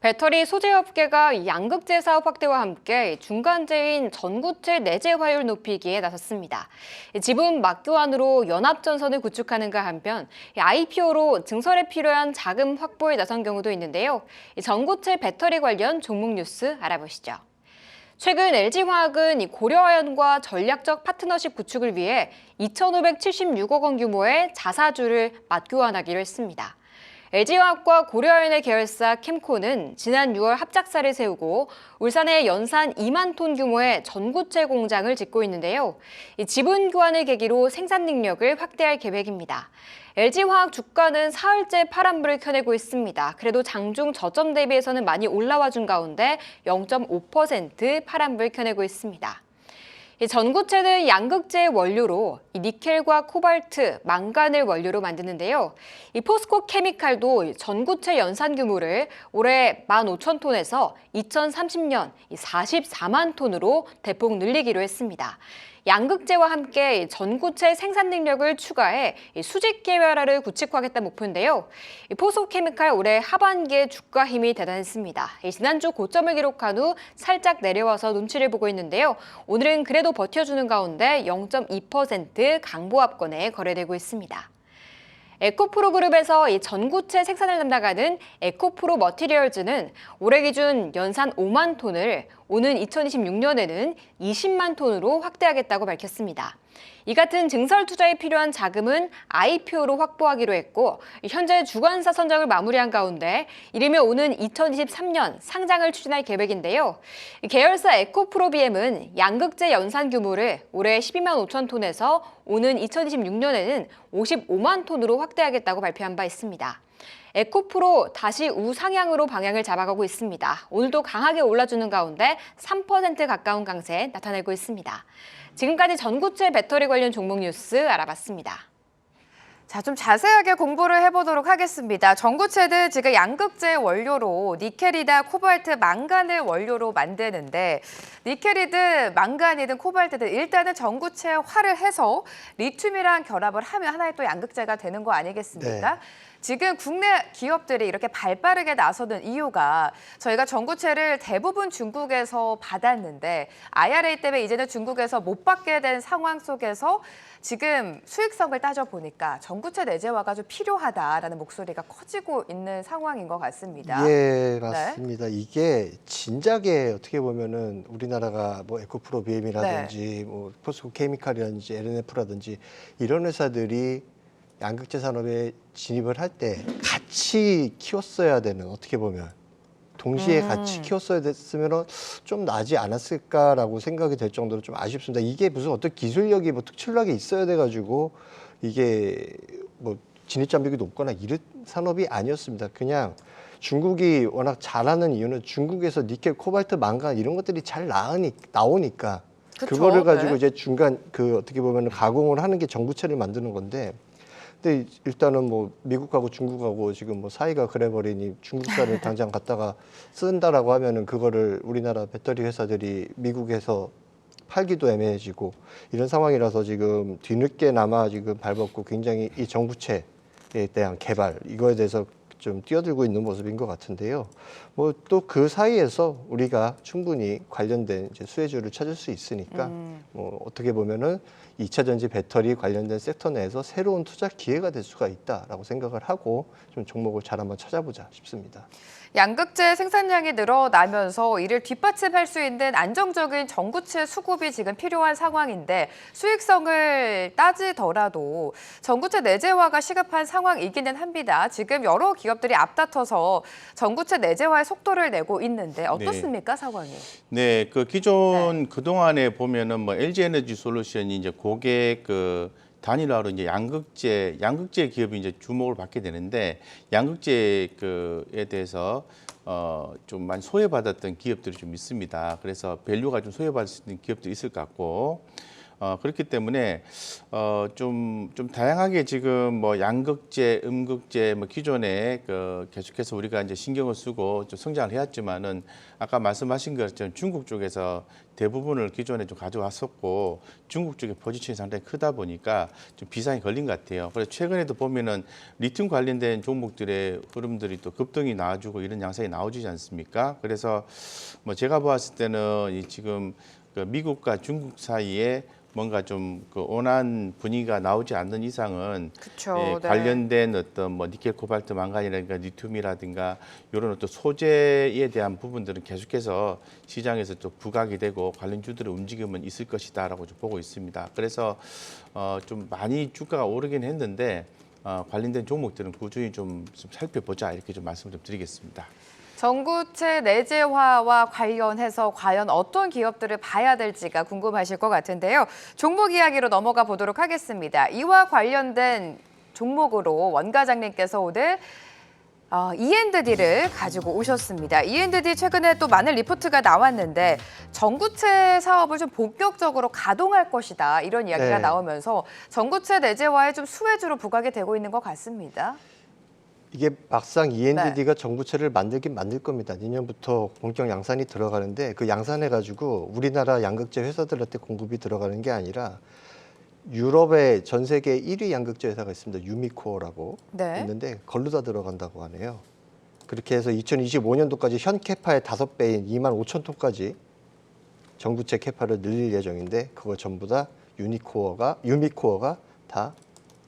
배터리 소재 업계가 양극재 사업 확대와 함께 중간재인 전구체 내재 화율 높이기에 나섰습니다. 지분 막교환으로 연합전선을 구축하는가 한편 IPO로 증설에 필요한 자금 확보에 나선 경우도 있는데요. 이 전구체 배터리 관련 종목 뉴스 알아보시죠. 최근 LG화학은 이 고려아연과 전략적 파트너십 구축을 위해 2,576억 원 규모의 자사주를 맞교환하기로 했습니다. LG화학과 고려아연의 계열사 캠코는 지난 6월 합작사를 세우고 울산에 연산 2만 톤 규모의 전구체 공장을 짓고 있는데요. 이 지분 교환을 계기로 생산 능력을 확대할 계획입니다. LG화학 주가는 사흘째 파란불을 켜내고 있습니다. 그래도 장중 저점 대비해서는 많이 올라와 준 가운데 0.5% 파란불 켜내고 있습니다. 이 전구체는 양극재의 원료로 이 니켈과 코발트, 망간을 원료로 만드는데요. 이 포스코 케미칼도 전구체 연산 규모를 올해 15,000톤에서 2030년 44만 톤으로 대폭 늘리기로 했습니다. 양극재와 함께 전구체 생산 능력을 추가해 이 수직 계열화를 구축하겠다 목표인데요. 이 포스코케미칼 올해 하반기에 주가 힘이 대단했습니다. 이 지난주 고점을 기록한 후 살짝 내려와서 눈치를 보고 있는데요. 오늘은 그래도 버텨주는 가운데 0.2% 강보합권에 거래되고 있습니다. 에코프로 그룹에서 이 전구체 생산을 담당하는 에코프로 머티리얼즈는 올해 기준 연산 5만 톤을 오는 2026년에는 20만 톤으로 확대하겠다고 밝혔습니다. 이 같은 증설 투자에 필요한 자금은 IPO로 확보하기로 했고 현재 주관사 선정을 마무리한 가운데 이르면 오는 2023년 상장을 추진할 계획인데요. 계열사 에코프로비엠은 양극재 연산 규모를 올해 12만 5천 톤에서 오는 2026년에는 55만 톤으로 확대하겠다고 발표한 바 있습니다. 에코프로 다시 우상향으로 방향을 잡아가고 있습니다. 오늘도 강하게 올라주는 가운데 3% 가까운 강세 나타내고 있습니다. 지금까지 전구체 배터리 관련 종목 뉴스 알아봤습니다. 자, 좀 자세하게 공부를 해보도록 하겠습니다. 전구체는 지금 양극재 원료로 니켈이나 코발트, 망간을 원료로 만드는데 니켈이든 망간이든 코발트든 일단은 전구체화를 해서 리튬이랑 결합을 하면 하나의 또 양극재가 되는 거 아니겠습니까? 네. 지금 국내 기업들이 이렇게 발빠르게 나서는 이유가 저희가 전구체를 대부분 중국에서 받았는데 IRA 때문에 이제는 중국에서 못 받게 된 상황 속에서 지금 수익성을 따져보니까 전구체 내재화가 좀 필요하다라는 목소리가 커지고 있는 상황인 것 같습니다. 예, 맞습니다. 이게 진작에 어떻게 보면은 우리나라가 뭐 에코프로 BM이라든지 뭐 포스코 케미칼이라든지 LNF라든지 이런 회사들이 양극재 산업에 진입을 할 때 같이 키웠어야 되는 어떻게 보면 동시에 음. 같이 키웠어야 됐으면 좀 나지 않았을까라고 생각이 될 정도로 좀 아쉽습니다. 이게 무슨 어떤 기술력이 뭐 특출나게 있어야 돼가지고 이게 뭐 진입 장벽이 높거나 이런 산업이 아니었습니다. 그냥 중국이 워낙 잘하는 이유는 중국에서 니켈, 코발트, 망간 이런 것들이 잘 나으니, 나오니까 그쵸, 그거를 가지고 네. 이제 중간 그 어떻게 보면 가공을 하는 게 전구체를 만드는 건데 근데 일단은 뭐 미국하고 중국하고 지금 뭐 사이가 그래버리니 중국산을 당장 갖다가 쓴다라고 하면은 그거를 우리나라 배터리 회사들이 미국에서 팔기도 애매해지고 이런 상황이라서 지금 뒤늦게나마 지금 발벗고 굉장히 이 전구체에 대한 개발 이거에 대해서 좀 뛰어들고 있는 모습인 것 같은데요. 뭐 또 그 사이에서 우리가 충분히 관련된 이제 수혜주를 찾을 수 있으니까 음. 뭐 어떻게 보면은 2차 전지 배터리 관련된 섹터 내에서 새로운 투자 기회가 될 수가 있다라고 생각을 하고 좀 종목을 잘 한번 찾아보자 싶습니다. 양극재 생산량이 늘어나면서 이를 뒷받침할 수 있는 안정적인 전구체 수급이 지금 필요한 상황인데 수익성을 따지더라도 전구체 내재화가 시급한 상황이기는 합니다. 지금 여러 기업 들이 앞다퉈서 전구체 내재화의 속도를 내고 있는데 어떻습니까 상황이? 네, 그 기존 그 동안에 보면은 뭐 LG 에너지 솔루션이 이제 고객 그 단일화로 이제 양극재 양극재 기업이 이제 주목을 받게 되는데 양극재 그에 대해서 어좀 많이 소외받았던 기업들이 좀 있습니다. 그래서 밸류가 좀 소외받을 수 있는 기업도 있을 것 같고 어, 그렇기 때문에 어, 좀, 좀 다양하게 지금 뭐 양극재, 음극재, 뭐 기존에 그 계속해서 우리가 이제 신경을 쓰고 좀 성장을 해왔지만은 아까 말씀하신 것처럼 중국 쪽에서 대부분을 기존에 좀 가져왔었고 중국 쪽의 포지션이 상당히 크다 보니까 좀 비상이 걸린 것 같아요. 그래서 최근에도 보면은 리튬 관련된 종목들의 흐름들이 또 급등이 나와주고 이런 양상이 나오지 않습니까? 그래서 뭐 제가 보았을 때는 이 지금 그 미국과 중국 사이에 뭔가 좀 그 온한 분위기가 나오지 않는 이상은 그렇죠. 예, 관련된 어떤 뭐 니켈, 코발트, 망간이라든가 리튬이라든가 이런 어떤 소재에 대한 부분들은 계속해서 시장에서 좀 부각이 되고 관련주들의 움직임은 있을 것이다라고 좀 보고 있습니다. 그래서 어, 좀 많이 주가가 오르긴 했는데 어, 관련된 종목들은 꾸준히 좀, 좀 살펴보자 이렇게 좀 말씀을 좀 드리겠습니다. 전구체 내재화와 관련해서 과연 어떤 기업들을 봐야 될지가 궁금하실 것 같은데요. 종목 이야기로 넘어가 보도록 하겠습니다. 이와 관련된 종목으로 원 과장님께서 오늘 어, E&D를 가지고 오셨습니다. E&D 최근에 또 많은 리포트가 나왔는데 전구체 사업을 좀 본격적으로 가동할 것이다 이런 이야기가 네. 나오면서 전구체 내재화에 좀 수혜주로 부각이 되고 있는 것 같습니다. 이게 막상 네. E&D가 정부채를 만들긴 만들 겁니다. 내년부터 본격 양산이 들어가는데 그 양산해 가지고 우리나라 양극재 회사들한테 공급이 들어가는 게 아니라 유럽의 전 세계 1위 양극재 회사가 있습니다. 유미코어라고 네. 있는데 걸로 다 들어간다고 하네요. 그렇게 해서 2025년도까지 현 캐파의 다섯 배인 2만 5천 톤까지 전구체 캐파를 늘릴 예정인데 그거 전부 다 유니코어가 유미코어가 다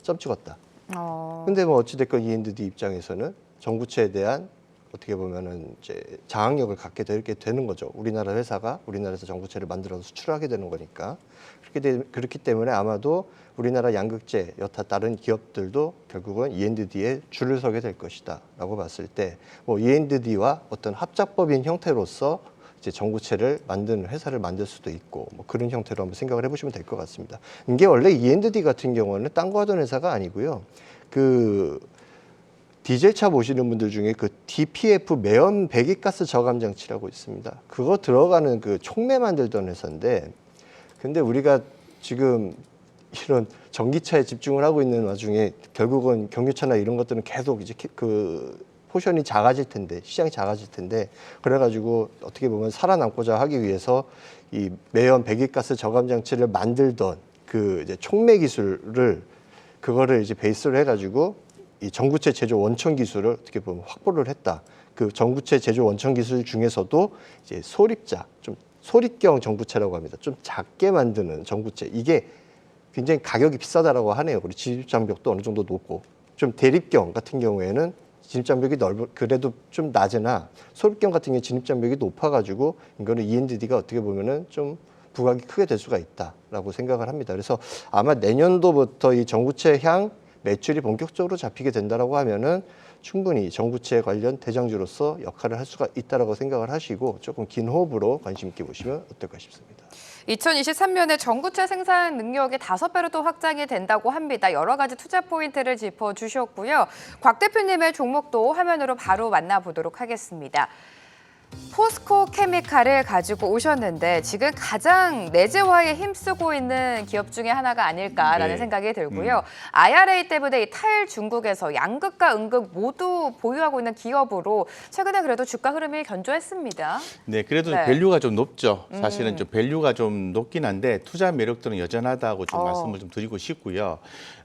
점 찍었다. 어, 근데 뭐 어찌됐건 E&D 입장에서는 전구체에 대한 어떻게 보면은 이제 장악력을 갖게 되게 되는 거죠. 우리나라 회사가 우리나라에서 전구체를 만들어서 수출하게 되는 거니까 그렇게 되, 그렇기 때문에 아마도 우리나라 양극재 여타 다른 기업들도 결국은 E&D에 줄을 서게 될 것이다라고 봤을 때 뭐 E&D와 어떤 합작법인 형태로서 이제 전구체를 만드는 회사를 만들 수도 있고 뭐 그런 형태로 한번 생각을 해보시면 될 것 같습니다. 이게 원래 E&D 같은 경우는 딴 거 하던 회사가 아니고요. 그 디젤차 보시는 분들 중에 그 DPF 매연 배기가스 저감 장치라고 있습니다. 그거 들어가는 그 촉매 만들던 회사인데 근데 우리가 지금 이런 전기차에 집중을 하고 있는 와중에 결국은 경유차나 이런 것들은 계속 이제 키- 그 포션이 작아질 텐데 시장이 작아질 텐데 그래가지고 어떻게 보면 살아남고자 하기 위해서 이 매연 배기가스 저감 장치를 만들던 그 이제 촉매 기술을 그거를 이제 베이스로 해가지고 이 전구체 제조 원천 기술을 어떻게 보면 확보를 했다. 그 전구체 제조 원천 기술 중에서도 이제 소립자, 좀 소립경 전구체라고 합니다. 좀 작게 만드는 전구체. 이게 굉장히 가격이 비싸다라고 하네요. 그리고 진입 장벽도 어느 정도 높고 좀 대립경 같은 경우에는 진입 장벽이 넓어 그래도 좀 낮으나 소립경 같은 경우 진입 장벽이 높아가지고 이거는 E&D가 어떻게 보면은 좀 부각이 크게 될 수가 있다라고 생각을 합니다. 그래서 아마 내년도부터 이 전구체 향 매출이 본격적으로 잡히게 된다라고 하면은 충분히 전구체 관련 대장주로서 역할을 할 수가 있다라고 생각을 하시고 조금 긴 호흡으로 관심 있게 보시면 어떨까 싶습니다. 2023년에 전구체 생산 능력이 다섯 배로 또 확장이 된다고 합니다. 여러 가지 투자 포인트를 짚어주셨고요. 곽 대표님의 종목도 화면으로 바로 만나보도록 하겠습니다. 포스코 케미칼을 가지고 오셨는데 지금 가장 내재화에 힘쓰고 있는 기업 중에 하나가 아닐까라는 네. 생각이 들고요. IRA 때문에 이 탈중국에서 양극과 음극 모두 보유하고 있는 기업으로 최근에 그래도 주가 흐름이 견조했습니다. 네, 그래도 네. 밸류가 좀 높죠. 사실은 음. 좀 밸류가 좀 높긴 한데 투자 매력들은 여전하다고 좀 어. 말씀을 좀 드리고 싶고요.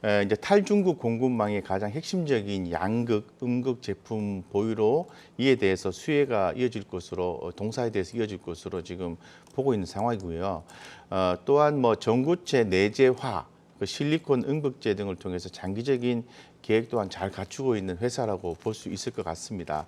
에, 이제 탈중국 공급망의 가장 핵심적인 양극, 음극 제품 보유로 이에 대해서 수혜가 이어질 것으로 어, 동사에 대해서 이어질 것으로 지금 보고 있는 상황이고요. 어, 또한 뭐 전구체 내재화, 그 실리콘 음극재 등을 통해서 장기적인 계획 또한 잘 갖추고 있는 회사라고 볼 수 있을 것 같습니다.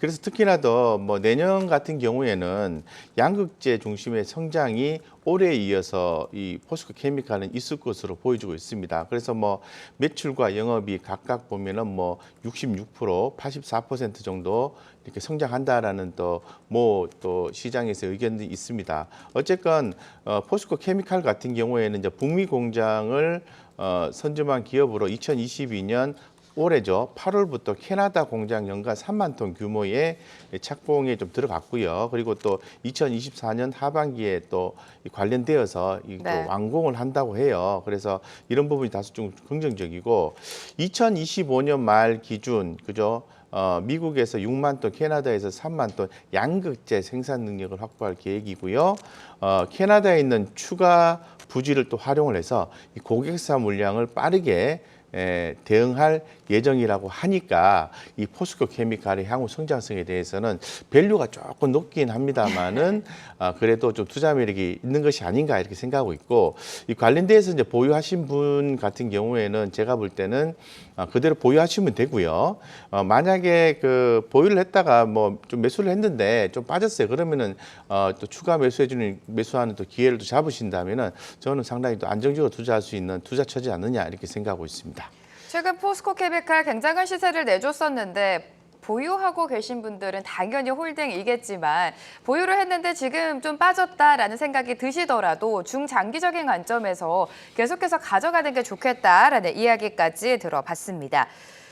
그래서 특히나 더 뭐 내년 같은 경우에는 양극재 중심의 성장이 올해에 이어서 이 포스코 케미칼은 있을 것으로 보여지고 있습니다. 그래서 뭐 매출과 영업이 각각 보면은 뭐 66%, 84% 정도 이렇게 성장한다라는 또 뭐 또 시장에서 의견이 있습니다. 어쨌건 어, 포스코 케미칼 같은 경우에는 이제 북미 공장을 어, 선점한 기업으로 2022년 올해죠. 8월부터 캐나다 공장 연간 3만 톤 규모의 착공에 좀 들어갔고요. 그리고 또 2024년 하반기에 또이 관련되어서 이 네. 또 완공을 한다고 해요. 그래서 이런 부분이 다소 좀 긍정적이고 2025년 말 기준 그죠? 어, 미국에서 6만 톤, 캐나다에서 3만 톤 양극재 생산 능력을 확보할 계획이고요. 어, 캐나다에 있는 추가 부지를 또 활용을 해서 이 고객사 물량을 빠르게 에, 대응할 예정이라고 하니까 이 포스코 케미칼의 향후 성장성에 대해서는 밸류가 조금 높긴 합니다만은 아, 그래도 좀 투자 매력이 있는 것이 아닌가 이렇게 생각하고 있고 이 관련돼서 이제 보유하신 분 같은 경우에는 제가 볼 때는 아, 그대로 보유하시면 되고요. 어, 만약에 그 보유를 했다가 뭐 좀 매수를 했는데 좀 빠졌어요. 그러면은 어, 또 추가 매수해주는 매수하는 또 기회를 또 잡으신다면은 저는 상당히 또 안정적으로 투자할 수 있는 투자 처지 않느냐 이렇게 생각하고 있습니다. 최근 포스코 케미칼 굉장한 시세를 내줬었는데 보유하고 계신 분들은 당연히 홀딩이겠지만 보유를 했는데 지금 좀 빠졌다라는 생각이 드시더라도 중장기적인 관점에서 계속해서 가져가는 게 좋겠다라는 이야기까지 들어봤습니다.